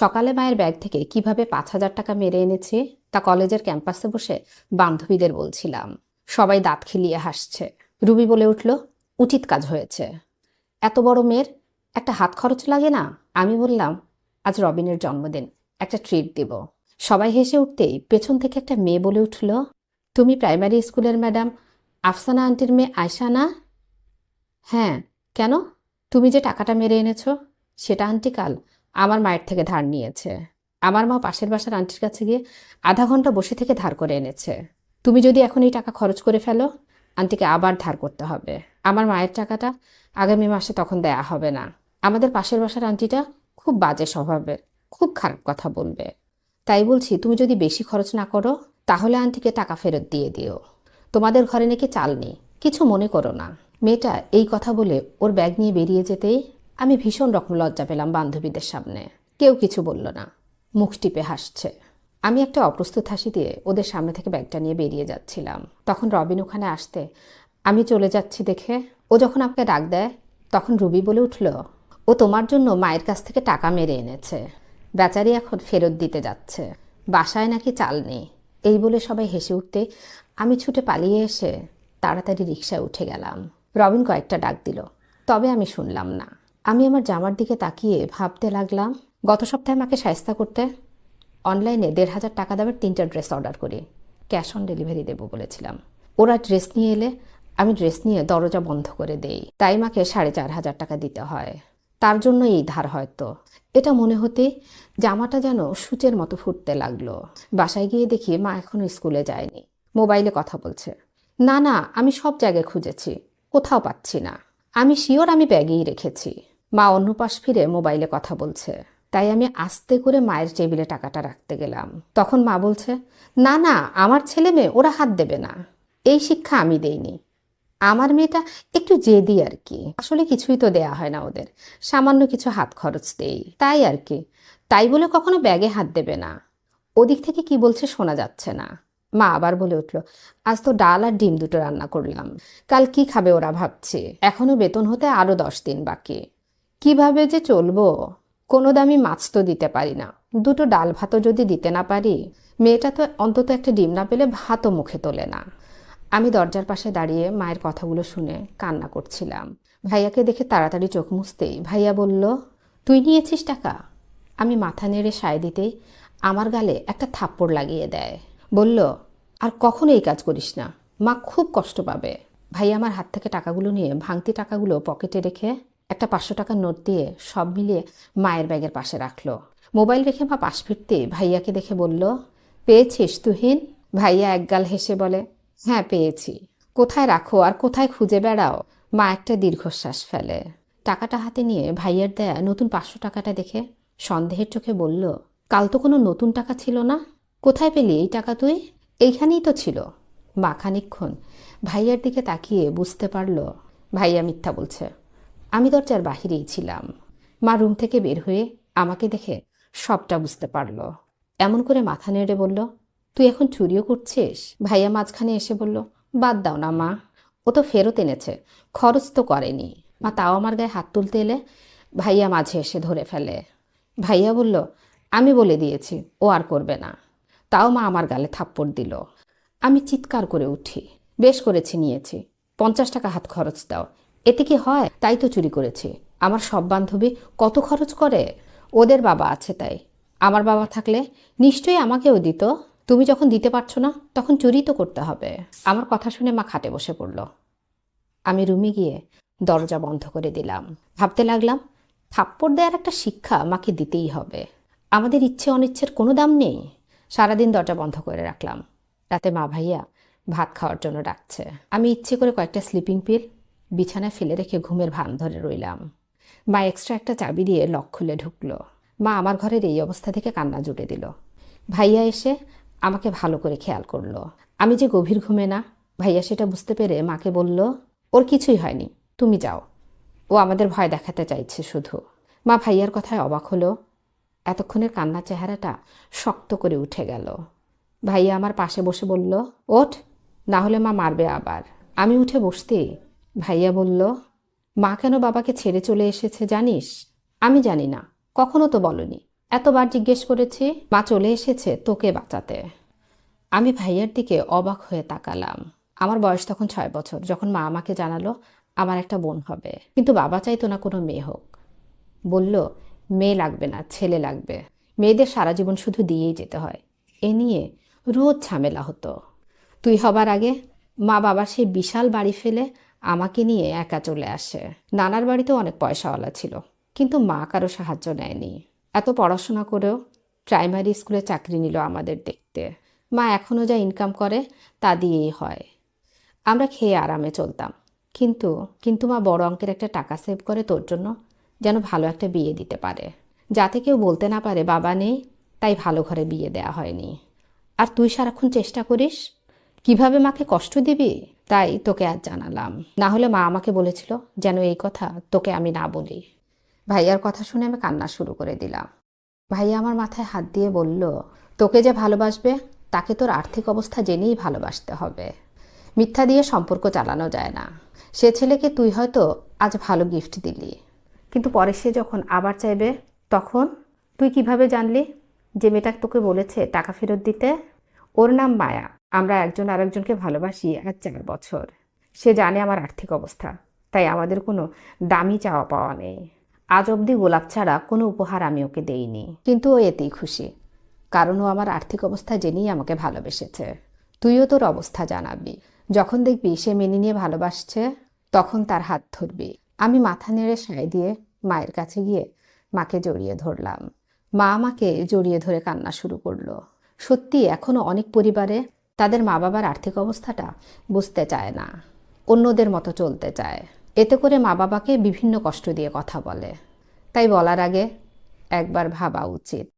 সকালে মায়ের ব্যাগ থেকে কীভাবে পাঁচ হাজার টাকা মেরে এনেছি তা কলেজের ক্যাম্পাসে বসে বান্ধবীদের বলছিলাম। সবাই দাঁত খিলিয়ে হাসছে। রুবি বলে উঠল, উচিত কাজ হয়েছে। এত বড় মেয়ের একটা হাত খরচ লাগে না? আমি বললাম, আজ রবিনের জন্মদিন, একটা ট্রিট দিব। সবাই হেসে উঠতেই পেছন থেকে একটা মেয়ে বলে উঠল, তুমি প্রাইমারি স্কুলের ম্যাডাম, আফসানা আন্টির মেয়ে আয়শা না? হ্যাঁ কেন? তুমি যে টাকাটা মেরে এনেছো, সেটা আন্টি কাল আমার মায়ের থেকে ধার নিয়েছে। আমার মা পাশের বাসার আন্টির কাছে গিয়ে আধা ঘণ্টা বসে থেকে ধার করে এনেছে। তুমি যদি এখন এই টাকা খরচ করে ফেলো, আন্টিকে আবার ধার করতে হবে। আমার মায়ের টাকাটা আগামী মাসে তখন দেয়া হবে না। আমাদের পাশের বাসার আন্টিটা খুব বাজে স্বভাবের, খুব খারাপ কথা বলবে। তাই বলছি, তুমি যদি বেশি খরচ না করো, তাহলে আন্টিকে টাকা ফেরত দিয়ে দিও। তোমাদের ঘরে নাকি চাল নেই, কিছু মনে করো না। মেয়েটা এই কথা বলে ওর ব্যাগ নিয়ে বেরিয়ে যেতেই আমি ভীষণ রকম লজ্জা পেলাম বান্ধবীদের সামনে। কেউ কিছু বলল না। মুখ টিপে হাসছে। আমি একটা অপ্রস্তুত হাসি দিয়ে ওদের সামনে থেকে ব্যাগটা নিয়ে বেরিয়ে যাচ্ছিলাম। তখন রবিন ওখানে আসতে, আমি চলে যাচ্ছি দেখে। ও যখন আমাকে ডাক দেয়, তখন রুবি বলে উঠল, ও তোমার জন্য মায়ের কাছ থেকে টাকা মেরে এনেছে। বেচারি এখন ফেরত দিতে যাচ্ছে। বাসায় নাকি চাল নেই? এই বলে সবাই হেসে উঠতে আমি ছুটে পালিয়ে এসে তাড়াতাড়ি রিক্সায় উঠে গেলাম। রবিন কয়েকটা ডাক দিল, তবে আমি শুনলাম না। আমি আমার জামার দিকে তাকিয়ে ভাবতে লাগলাম, গত সপ্তাহে আমাকে সায়স্তা করতে। অনলাইনে দেড় হাজার টাকা দামের তিনটা ড্রেস অর্ডার করি। ক্যাশ অন ডেলিভারি দেবো বলেছিলাম। ওরা ড্রেস নিয়ে এলে আমি ড্রেস নিয়ে দরজা বন্ধ করে দেই। তাই মাকে সাড়ে চার হাজার টাকা দিতে হয়। তার জন্য এই ধার হয়তো। এটা মনে হতে জামাটা যেন সূচের মতো ফুটতে লাগল। বাসায় গিয়ে দেখি মা এখনও স্কুলে যায়নি। মোবাইলে কথা বলছে। না না, আমি সব জায়গায় খুঁজেছি। কোথাও পাচ্ছি না। আমি শিওর আমি ব্যাগেই রেখেছি। মা অন্য পাশ ফিরে মোবাইলে কথা বলছে। তাই আমি আস্তে করে মায়ের টেবিলে টাকাটা রাখতে গেলাম। তখন মা বলছে, না না, আমার ছেলে মেয়ে, ওরা হাত দেবে না। এই শিক্ষা আমি দেইনি। আমার মেয়েটা একটু জেদি আর কি। আসলে কিছুই তো দেয়া হয় না ওদের। সামান্য কিছু হাত খরচ দেই। তাই আর কি। তাই বলে কখনো ব্যাগে হাত দেবে না। ওদিক থেকে কি বলছে শোনা যাচ্ছে না। মা আবার বলে উঠল, আজ তো ডাল আর ডিম দুটো রান্না করলাম। কাল কি খাবে ওরা ভাবছে। এখনও বেতন হতে আরও দশ দিন বাকি। কীভাবে যে চলবো? কোনো দামি মাছ তো দিতে পারি না। দুটো ডাল ভাতও যদি দিতে না পারি, মেয়েটা তো অন্তত একটা ডিম না পেলে ভাতও মুখে তোলে না। আমি দরজার পাশে দাঁড়িয়ে মায়ের কথাগুলো শুনে কান্না করছিলাম। ভাইয়াকে দেখে তাড়াতাড়ি চোখ মুছতেই ভাইয়া বলল, তুই নিয়েছিস টাকা? আমি মাথা নেড়ে সায় দিতেই আমার গালে একটা থাপ্পড় লাগিয়ে দেয়। বলল, আর কখনো এই কাজ করিস না? মা খুব কষ্ট পাবে। ভাইয়া আমার হাত থেকে টাকাগুলো নিয়ে ভাঙতি টাকাগুলো পকেটে রেখে একটা পাঁচশো টাকার নোট দিয়ে সব মিলিয়ে মায়ের ব্যাগের পাশে রাখল। মোবাইল রেখে মা পাশ ফিরতে ভাইয়াকে দেখে বলল, পেয়েছিস তুহিন? ভাইয়া একগাল হেসে বলে হ্যাঁ পেয়েছি। কোথায় রাখো আর কোথায় খুঁজে বেড়াও? মা একটা দীর্ঘশ্বাস ফেলে। টাকাটা হাতে নিয়ে ভাইয়ার দেয়া নতুন পাঁচশো টাকাটা দেখে সন্দেহের চোখে বলল, কাল তো কোনো নতুন টাকা ছিল না। কোথায় পেলি এই টাকা তুই? এইখানেই তো ছিল। মা খানিক্ষণ ভাইয়ার দিকে তাকিয়ে বুঝতে পারল, ভাইয়া মিথ্যা বলছে। আমি দরজার বাহিরেই ছিলাম। মা রুম থেকে বের হয়ে আমাকে দেখে সবটা বুঝতে পারল। এমন করে মাথা নেড়ে বলল, তুই এখন চুরিও করছিস? ভাইয়া মাঝখানে এসে বলল, বাদ দাও না মা, ও তো ফেরত এনেছে, খরচ তো করেনি। মা তাও আমার গায়ে হাত তুলতে এলে ভাইয়া মাঝে এসে ধরে ফেলে। ভাইয়া বলল, আমি বলে দিয়েছি, ও আর করবে না। তাও মা আমার গালে থাপ্পড় দিল। আমি চিৎকার করে উঠি, বেশ করেছি, নিয়েছি। পঞ্চাশ টাকা হাত খরচ দাও এতে কি হয়? তাই তো চুরি করেছি। আমার সব বান্ধবী কত খরচ করে? ওদের বাবা আছে তাই। আমার বাবা থাকলে নিশ্চয়ই আমাকেও দিত। তুমি যখন দিতে পারছ না, তখন চুরি তো করতে হবে। আমার কথা শুনে মা খাটে বসে পড়ল। আমি রুমে গিয়ে দরজা বন্ধ করে দিলাম। ভাবতে লাগলাম, থাপ্পড় দেওয়ার একটা শিক্ষা মাকে দিতেই হবে। আমাদের ইচ্ছে অনিচ্ছের কোনো দাম নেই। সারাদিন দরজা বন্ধ করে রাখলাম। রাতে মা ভাইয়া ভাত খাওয়ার জন্য ডাকছে। আমি ইচ্ছে করে কয়েকটা স্লিপিং পিল বিছানায় ফেলে রেখে ঘুমের ভান ধরে রইলাম। মা এক্সট্রা একটা চাবি দিয়ে লক খুলে ঢুকলো। মা আমার ঘরের এই অবস্থা থেকে কান্না জুড়ে দিল। ভাইয়া এসে আমাকে ভালো করে খেয়াল করল। আমি যে গভীর ঘুমে না, ভাইয়া সেটা বুঝতে পেরে মাকে বলল, ওর কিছুই হয়নি, তুমি যাও। ও আমাদের ভয় দেখাতে চাইছে শুধু। মা ভাইয়ার কথায় অবাক হলো। এতক্ষণের কান্নার চেহারাটা শক্ত করে উঠে গেল। ভাইয়া আমার পাশে বসে বলল, ওঠ, না হলে মা মারবে আবার। আমি উঠে বসতেই ভাইয়া বলল, মা কেন বাবাকে ছেড়ে চলে এসেছে জানিস? আমি জানি না। কখনো তো বলনি। এতবার জিজ্ঞেস করেছি, মা চলে এসেছে তোকে বাঁচাতে? আমি ভাইয়ার দিকে অবাক হয়ে তাকালাম। আমার বয়স তখন ছয় বছর। যখন মা আমাকে জানালো, আমার একটা বোন হবে। কিন্তু বাবা চাইতো না কোনো মেয়ে হোক। বলল, মেয়ে লাগবে না, ছেলে লাগবে। মেয়েদের সারা জীবন শুধু দিয়েই যেতে হয়। এ নিয়ে রোজ ঝামেলা হতো। তুই হবার আগে মা বাবার সেই বিশাল বাড়ি ফেলে আমাকে নিয়ে একা চলে আসে। নানার বাড়িতেও অনেক পয়সাওয়ালা ছিল, কিন্তু মা কারও সাহায্য নেয়নি। এত পড়াশোনা করেও প্রাইমারি স্কুলে চাকরি নিল আমাদের দেখতে। মা এখনও যা ইনকাম করে, তা দিয়েই হয়। আমরা খেয়ে আরামে চলতাম। কিন্তু কিন্তু মা বড় অঙ্কের একটা টাকা সেভ করে তোর জন্য যেন ভালো একটা বিয়ে দিতে পারে। যাতে কেউ বলতে না পারে, বাবা নেই, তাই ভালো ঘরে বিয়ে দেয়া হয়নি। আর তুই সারাক্ষণ চেষ্টা করিস কীভাবে মাকে কষ্ট দিবি? তাই তোকে আজ জানালাম। না হলে মা আমাকে বলেছিল যেন এই কথা তোকে আমি না বলি। ভাইয়ার কথা শুনে আমি কান্না শুরু করে দিলাম। ভাইয়া আমার মাথায় হাত দিয়ে বলল, তোকে যে ভালোবাসবে, তাকে তোর আর্থিক অবস্থা জেনেই ভালোবাসতে হবে। মিথ্যা দিয়ে সম্পর্ক চালানো যায় না। সে ছেলেকে তুই হয়তো আজ ভালো গিফট দিলি। কিন্তু পরে সে যখন আবার চাইবে, তখন তুই কীভাবে জানলি যে মেয়েটা তোকে বলেছে টাকা ফেরত দিতে? ওর নাম মায়া। আমরা একজন আরেকজনকে ভালোবাসি আজ চার বছর। সে জানে আমার আর্থিক অবস্থা, তাই আমাদের কোনো দামি চাওয়া পাওয়া নেই। আজ অবধি গোলাপ ছাড়া কোনো উপহার আমি ওকে দেইনি, কিন্তু ও এতেই খুশি, কারণ ও আমার আর্থিক অবস্থা জেনেই আমাকে ভালোবেসেছে। তুইও তোর অবস্থা জানাবি, যখন দেখবি সে মেনে নিয়ে ভালোবাসছে, তখন তার হাত ধরবি। আমি মাথা নেড়ে সায় দিয়ে মায়ের কাছে গিয়ে মাকে জড়িয়ে ধরলাম। মা আমাকে জড়িয়ে ধরে কান্না শুরু করল। সত্যি এখনও অনেক পরিবারে তাদের মা বাবার আর্থিক অবস্থাটা বুঝতে চায় না, অন্যদের মতো চলতে চায়। এতে করে মা বাবাকে বিভিন্ন কষ্ট দিয়ে কথা বলে। তাই বলার আগে একবার ভাবা উচিত।